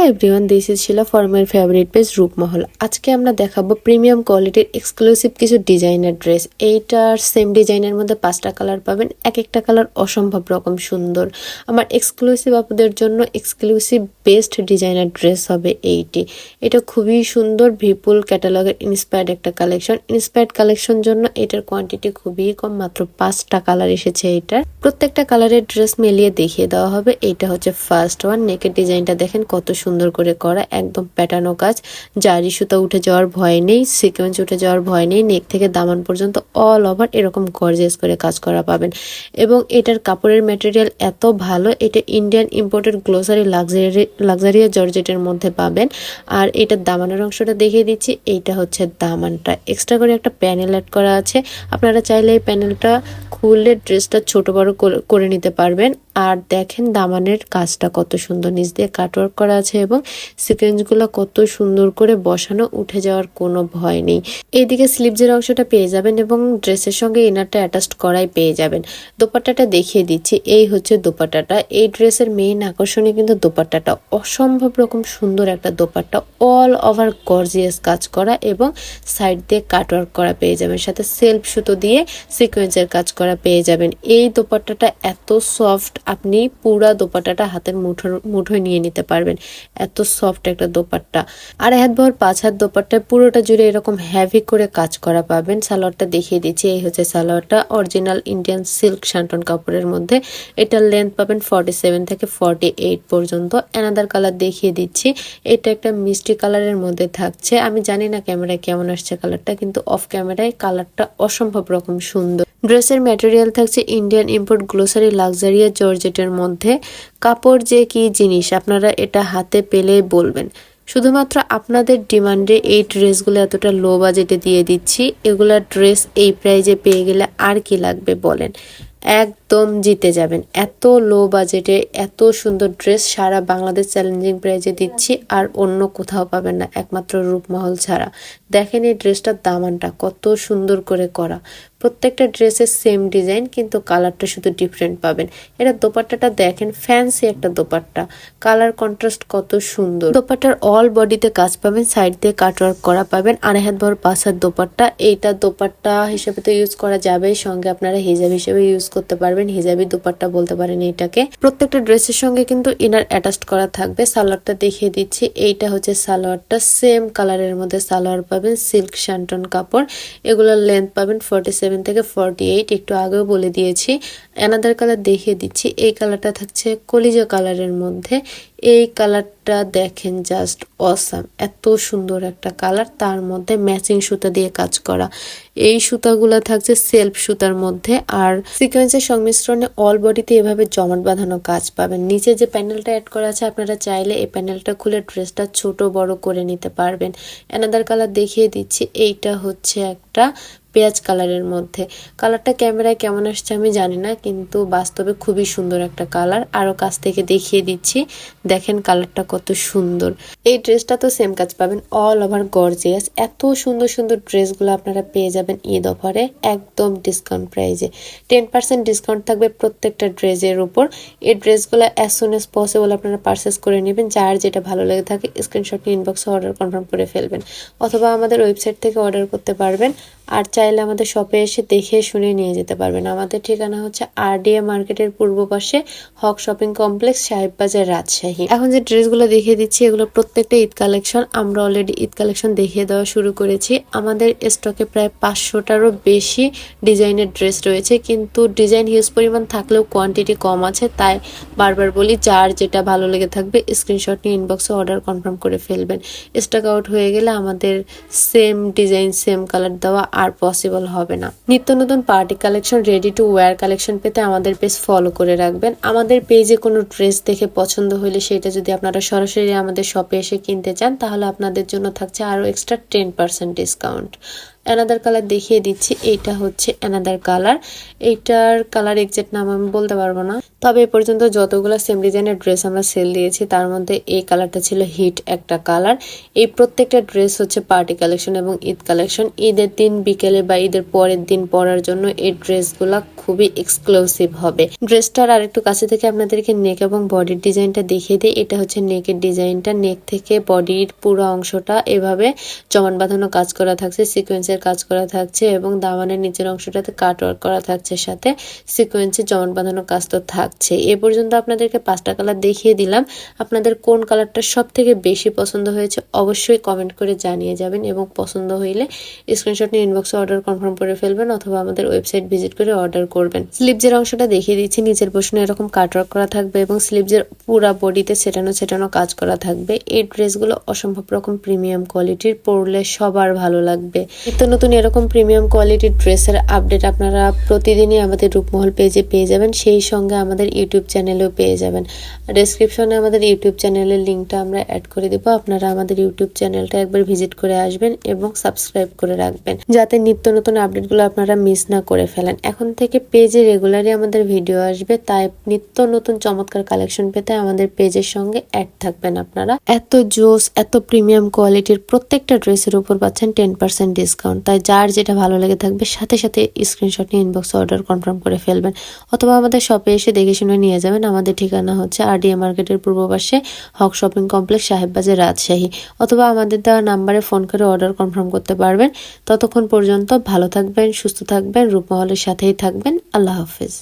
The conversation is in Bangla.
Hello everyone this is Shila for my favourite page Rupmahal আজকে আমরা দেখাবো প্রিমিয়াম কোয়ালিটির এক্সক্লুসিভ কিছু ডিজাইনার ড্রেস এইটার সেম ডিজাইনের মধ্যে পাঁচটা কালার পাবেন এক একটা কালার অসম্ভব রকম সুন্দর। আমার এক্সক্লুসিভ আপুদের জন্য এক্সক্লুসিভ বেস্ট ডিজাইনার ড্রেস হবে এইটি। এটা খুবই সুন্দর ভিপুল ক্যাটালগের ইন্সপায়ার্ড একটা কালেকশন ইন্সপায়ার্ড কালেকশন জন্য এটার কোয়ান্টিটি খুবই কম, মাত্র পাঁচটা কালার এসেছে এটার। প্রত্যেকটা কালারের ড্রেস মিলিয়ে দেখিয়ে দেওয়া হবে। এটা হচ্ছে ফার্স্ট ওয়ান নেকের ডিজাইনটা দেখেন কত সুন্দর। করে করা একদম প্যাটানো কাজ। জারি সুতা উঠে যাওয়ার ভয় নেই, সিকোয়েন্স উঠে যাওয়ার ভয় নেই, নেক থেকে দামান পর্যন্ত অল ওভার এরকম গর্জেস করে কাজ করা পাবেন। এবং এটার কাপড়ের ম্যাটেরিয়াল এত ভালো, এটা ইন্ডিয়ান ইম্পোর্টেড গ্লোসারি লাক্সারি লাক্সারিয়া জর্জেটের মধ্যে পাবেন। আর এটার দামানের অংশটা দেখিয়ে দিচ্ছি, এইটা হচ্ছে দামানটা। এক্সট্রা করে একটা প্যানেল অ্যাড করা আছে। আপনারা চাইলে এই প্যানেলটা খুললে ড্রেসটা ছোট বড় করে নিতে পারবেন। আর দেখেন দামানের কাজটা কত সুন্দর। নিচ দিয়ে কাটওয়ার্ক করা আছে এবং সিকোয়েন্সগুলো কত সুন্দর করে বসানো, উঠে যাওয়ার কোনো ভয় নেই। এইদিকে স্লিভসের অংশটা পেয়ে যাবেন এবং ড্রেসের সঙ্গে ইনারটা অ্যাটাচড করাই পেয়ে যাবেন। দোপাট্টাটা দেখিয়ে দিচ্ছি, এই হচ্ছে দোপাট্টাটা। এই ড্রেসের মেইন আকর্ষণীয় কিন্তু দোপাট্টাটা। অসম্ভব রকম সুন্দর একটা দোপাট্টা। অল ওভার গর্জিয়াস কাজ করা এবং সাইড দিয়ে কাটওয়ার্ক করা পেয়ে যাবেন। সাথে সেলফ সুতো দিয়ে সিকোয়েন্সের কাজ করা পেয়ে যাবেন। এই দোপাট্টাটা এত সফট আপনি পুরা দোপাট্টাটা হাতের মুঠোর, মুঠোয় নিয়ে নিতে পারবেন। এত সফট একটা দোপাট্টা। আর হাত ভর পাঁচ হাত দোপাট্টায় পুরোটা জুড়ে এরকম হ্যাভি করে কাজ করা পাবেন। সালোয়ারটা দেখিয়ে দিচ্ছি, এই হচ্ছে সালোয়ারটা। অরিজিনাল ইন্ডিয়ান সিল্ক শান্টন কাপড়ের মধ্যে। এটার লেন্থ পাবেন ফর্টি সেভেন থেকে ফর্টি এইট পর্যন্ত। অ্যানাদার কালার দেখিয়ে দিচ্ছি। এটা একটা মিষ্টি কালারের মধ্যে থাকছে। আমি জানি না ক্যামেরায় কেমন আসছে কালারটা কিন্তু অফ ক্যামেরায় কালারটা অসম্ভব রকম সুন্দর। ড্রেসের ম্যাটেরিয়াল থাকছে ইন্ডিয়ান ইম্পোর্ট গ্লোসারি লাক্সারিয়া জর্জেটের মধ্যে। কাপড় যে কি জিনিস, আপনারা এটা হাতে পেলে বলবেন। শুধুমাত্র আপনাদের ডিমান্ডে এই ড্রেসগুলো এতটা লো বাজেটে দিয়ে দিচ্ছি। এগুলা ড্রেস এই প্রাইজে পেয়ে গেলে আর কি লাগবে বলেন? একদম জিতে যাবেন। এত লো বাজেটে এত সুন্দর ড্রেস সারা বাংলাদেশ চ্যালেঞ্জিং প্রাইজে দিচ্ছি আর অন্য কোথাও পাবেন না, একমাত্র রূপমহল ছাড়া। দেখেন এই ড্রেসটার দামানটা, কত সুন্দর করে করা। প্রত্যেকটা ড্রেসের সেম ডিজাইন কিন্তু কালারটা শুধু ডিফারেন্ট পাবেন। এটা দোপাট্টাটা দেখেন ফ্যান্সি একটা দোপাট্টা। কালার কন্ট্রাস্ট কত সুন্দর। দোপাট্টার অল বডিতে কাজ পাবেন সাইড দিয়ে কাটওয়ার্ক করা পাবেন আড়াই ভর হাত দোপাট্টা। এইটা দোপাট্টা হিসেবে তো ইউজ করা যাবে সঙ্গে আপনারা হিজাব হিসেবে ইউজ করতে পারবেন। হিজাবি দোপাট্টা বলতে পারেন এটাকে প্রত্যেকটা ড্রেসের সঙ্গে কিন্তু ইনার অ্যাটাচড করা থাকবে। সালোয়ারটা দেখিয়ে দিচ্ছি। এইটা হচ্ছে সালোয়ারটা। সেম কালারের মধ্যে সালোয়ার পাবেন সিল্ক শান্টন কাপড়। এগুলোর লেন্থ পাবেন ফর্টি সেভেন থেকে ফর্টি এইট একটু আগেও বলে দিয়েছি। অ্যানাদার কালার দেখিয়ে দিচ্ছি। এই কালারটা থাকছে কলিজা কালারের মধ্যে। এই কালারটা দেখেন জাস্ট অসাম এত সুন্দর একটা কালার, তার মধ্যে ম্যাচিং সুতা দিয়ে কাজ করা। এই সুতাগুলো থাকছে সেলফ সুতার মধ্যে আর সিকোয়েন্সের সংমিশ্রণে অল বডিতে এভাবে জমাট বাঁধানো কাজ পাবেন। নিচে যে প্যানেলটা অ্যাড করা আছে, আপনারা চাইলে এই প্যানেলটা খুলে ড্রেসটা ছোট বড় করে নিতে পারবেন। অ্যানাদার কালার দেখিয়ে দিচ্ছি, এইটা হচ্ছে একটা পেঁয়াজ কালারের মধ্যে। কালারটা ক্যামেরায় কেমন আসছে আমি জানি না, কিন্তু বাস্তবে খুবই সুন্দর একটা কালার। আরও কাছ থেকে দেখিয়ে দিচ্ছি, দেখেন কালারটা কত সুন্দর। এই ড্রেসটা তো সেম কাজ পাবেন অল ওভার গর্জিয়াস এত সুন্দর সুন্দর ড্রেসগুলো আপনারা পেয়ে যাবেন ঈদ অফারে, একদম ডিসকাউন্ট প্রাইজে টেন পার্সেন্ট ডিসকাউন্ট থাকবে প্রত্যেকটা ড্রেসের উপর। এই ড্রেসগুলো অ্যাজ সুন এস পসিবল আপনারা পারচেস করে নেবেন, যার যেটা ভালো লেগে থাকে স্ক্রিনশট ইনবক্সে অর্ডার কনফার্ম করে ফেলবেন। অথবা আমাদের ওয়েবসাইট থেকে অর্ডার করতে পারবেন। আর চাইলে আমাদের শপে এসে দেখে শুনে নিয়ে যেতে পারবেন। আমাদের ঠিকানা হচ্ছে আরডিএ মার্কেটের পূর্ব পাশে হক শপিং কমপ্লেক্স সাহেব বাজার রাজশাহী এখন যে ড্রেসগুলো দেখিয়ে দিচ্ছি, এগুলো প্রত্যেকটা ঈদ কালেকশন আমরা অলরেডি ঈদ কালেকশন দেখিয়ে দেওয়া শুরু করেছি। আমাদের স্টকে প্রায় পাঁচশোটারও বেশি ডিজাইনের ড্রেস রয়েছে। কিন্তু ডিজাইন হিউজ পরিমাণ থাকলেও কোয়ান্টিটি কম আছে। তাই বারবার বলি, যার যেটা ভালো লেগে থাকবে স্ক্রিনশট নিয়ে ইনবক্সে অর্ডার কনফার্ম করে ফেলবেন। স্টক আউট হয়ে গেলে আমাদের সেম ডিজাইন সেম কালার দেওয়া আর পসিবল হবে না। নিত্য নতুন party collection ready to wear collection পেতে আমাদের পেজ ফলো করে রাখবেন। আমাদের পেজে কোনো ড্রেস দেখে পছন্দ হলে সেটা যদি আপনারা সরাসরি আমাদের শপে এসে কিনতে চান, তাহলে আপনাদের জন্য থাকছে আরও extra ten percent discount another colour দেখিয়ে দিচ্ছি, এইটা হচ্ছে অ্যানাদার কালার এইটার কালার এক্সাক্ট নাম আমি বলতে পারব না। তবে এ পর্যন্ত যতগুলো সেম ডিজাইনের ড্রেস আমরা সেল দিয়েছি, তার মধ্যে এই কালারটা ছিল হিট একটা কালার এই প্রত্যেকটা ড্রেস হচ্ছে পার্টি কালেকশন এবং ঈদ কালেকশন ঈদের দিন বিকেলে বা ঈদের পরের দিন পরার জন্য এই ড্রেসগুলা খুবই এক্সক্লুসিভ হবে। ড্রেসটার আর একটু কাছে থেকে আপনাদেরকে নেক এবং বডির ডিজাইনটা দেখিয়ে দিই। এটা হচ্ছে নেকের ডিজাইনটা নেক থেকে বডির পুরো অংশটা এভাবে জমান বাঁধানো কাজ করা থাকছে। সিকোয়েন্সের কাজ করা থাকছে এবং দামানের নিচের অংশটাতে কাট ওয়ার্ক করা থাকছে, সাথে সিকোয়েন্সে জমান বাঁধানো কাজ তো থাকছে। এ পর্যন্ত আপনাদেরকে পাঁচটা কালার দেখিয়ে দিলাম। আপনাদের কোন কালারটা সব থেকে বেশি পছন্দ হয়েছে অবশ্যই কমেন্ট করে জানিয়ে যাবেন এবং পছন্দ হইলে স্ক্রিনশট নিয়ে ইনবক্সে অর্ডার কনফার্ম করে ফেলবেন অথবা আমাদের ওয়েবসাইট ভিজিট করে অর্ডার করবেন। স্লিপজের অংশটা দেখিয়ে দিচ্ছি, নিচের পোষণে এরকম কাটওয়ার্ক করা থাকবে এবং স্লিপজের পুরা বডিতে সেটানো সেটানো কাজ করা থাকবে। এই ড্রেসগুলো অসম্ভব রকম প্রিমিয়াম কোয়ালিটির পরলে সবার ভালো লাগবে। নিত্য নতুন এরকম প্রিমিয়াম কোয়ালিটির ড্রেসের আপডেট আপনারা প্রতিদিনই আমাদের রূপমহল পেজে পেয়ে যাবেন। সেই সঙ্গে আমাদের ইউটিউব চ্যানেলেও পেয়ে যাবেন। ডেসক্রিপশনে আমাদের ইউটিউব চ্যানেলের লিঙ্কটা আমরা অ্যাড করে দেবো। আপনারা আমাদের ইউটিউব চ্যানেলটা একবার ভিজিট করে আসবেন এবং সাবস্ক্রাইব করে রাখবেন। যাতে নিত্য নতুন আপডেটগুলো আপনারা মিস না করে ফেলেন। এখন থেকে পেজে রেগুলারই আমাদের ভিডিও আসবে। তাই নিত্য নতুন চমৎকার কালেকশন পেতে আমাদের পেজের সঙ্গে অ্যাড থাকবেন আপনারা। এত জোস, এত প্রিমিয়াম কোয়ালিটির প্রত্যেকটা ড্রেসের উপর পাচ্ছেন টেন পার্সেন্ট ডিসকাউন্ট তাই যার যেটা ভালো লেগে থাকবে, সাথে সাথে স্ক্রিনশট নিয়ে ইনবক্সে অর্ডার কনফার্ম করে ফেলবেন। অথবা আমাদের শপে এসে দেখে শুনে নিয়ে যাবেন। আমাদের ঠিকানা হচ্ছে আরডিএ মার্কেটের পূর্ব পাশে হক শপিং কমপ্লেক্স সাহেববাজার, রাজশাহী। অথবা আমাদের দেওয়া নাম্বারে ফোন করে অর্ডার কনফার্ম করতে পারবেন। ততক্ষণ পর্যন্ত ভালো থাকবেন, সুস্থ থাকবেন, রূপমহলের সাথেই থাকবেন। আল্লাহ হাফিজ।